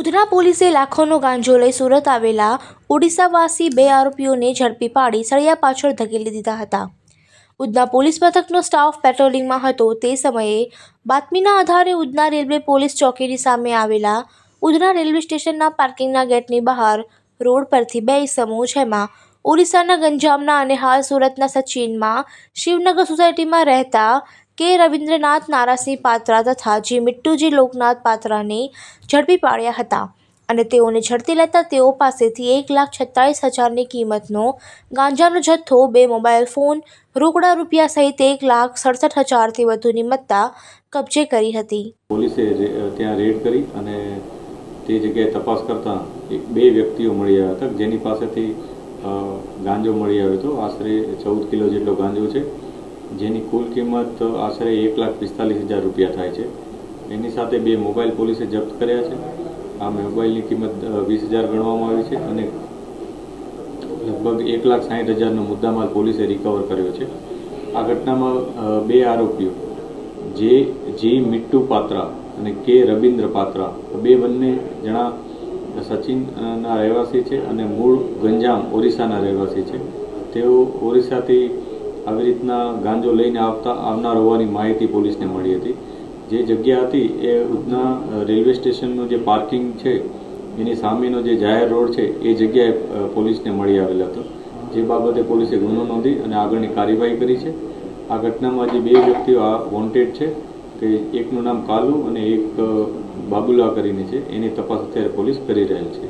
ઉધના પોલીસે લાખોનો ગાંજો લઈ સુરત આવેલા ઓડિશાવાસી બે આરોપીઓને ઝડપી પાડી સળિયા પાછળ ધકેલી દીધા હતા. ઉધના પોલીસ મથકનો સ્ટાફ પેટ્રોલિંગમાં હતો. તે સમયે બાતમીના આધારે ઉધના રેલવે પોલીસ ચોકીની સામે આવેલા ઉધના રેલવે સ્ટેશનના પાર્કિંગના ગેટની બહાર રોડ પરથી બે સમૂહ જેમાં ઓડિશાના ગંજામના અને હાલ સુરતના સચિનમાં શિવનગર સોસાયટીમાં રહેતા કે રવિન્દ્રનાથ નારાસિંહ પાત્રા તથા જે મિટ્ટુજી લોકનાથ પાત્રાને ઝડપી પાડ્યા હતા અને તેઓને ઝડપી લેતા તેઓ પાસેથી એક લાખ છત્તાલીસ હજારની કિંમતનો ગાંજાનો જથ્થો, બે મોબાઈલ ફોન, રોકડા રૂપિયા સહિત એક લાખ સડસઠ હજારથી વધુની મત્તા કબજે કરી હતી. પોલીસે ત્યાં રેડ કરી અને તે જગ્યાએ તપાસ કરતા બે વ્યક્તિઓ મળી આવ્યા હતા, જેની પાસેથી ગાંજો મળી આવ્યો હતો. આશરે ચૌદ કિલો જેટલો ગાંજો છે. જેની કુલ કિંમત આશરે એક લાખ પિસ્તાલીસ હજાર રૂપિયા થાય છે. એની સાથે બે મોબાઈલ પોલીસે જપ્ત કર્યા છે. આ મોબાઈલની કિંમત વીસ હજાર ગણવામાં આવી છે અને લગભગ એક લાખ સાઠ હજારનો મુદ્દામાલ પોલીસે રિકવર કર્યો છે. આ ઘટનામાં બે આરોપીઓ, જે, જી મિટ્ટુ પાત્રા અને કે રવિન્દ્ર પાત્રા બે બંને જણા સચિનના રહેવાસી છે અને મૂળ ગંજામ ઓરિસ્સાના રહેવાસી છે. તેઓ ઓરિસ્સાથી આવી રીતના ગાંજો લઈને આવતા આવનાર હોવાની માહિતી પોલીસને મળી હતી. જે જગ્યા હતી એ ઉધના રેલવે સ્ટેશનનું જે પાર્કિંગ છે, એની સામેનો જે જાહેર રોડ છે, એ જગ્યાએ પોલીસને મળી આવેલ હતો. જે બાબતે પોલીસે ગુનો નોંધી અને આગળની કાર્યવાહી કરી છે. આ ઘટનામાં જે બે વ્યક્તિઓ આ વોન્ટેડ છે કે એકનું નામ કાલુ અને એક બાબુલા કરીને છે. એની તપાસ અત્યારે પોલીસ કરી રહેલ છે.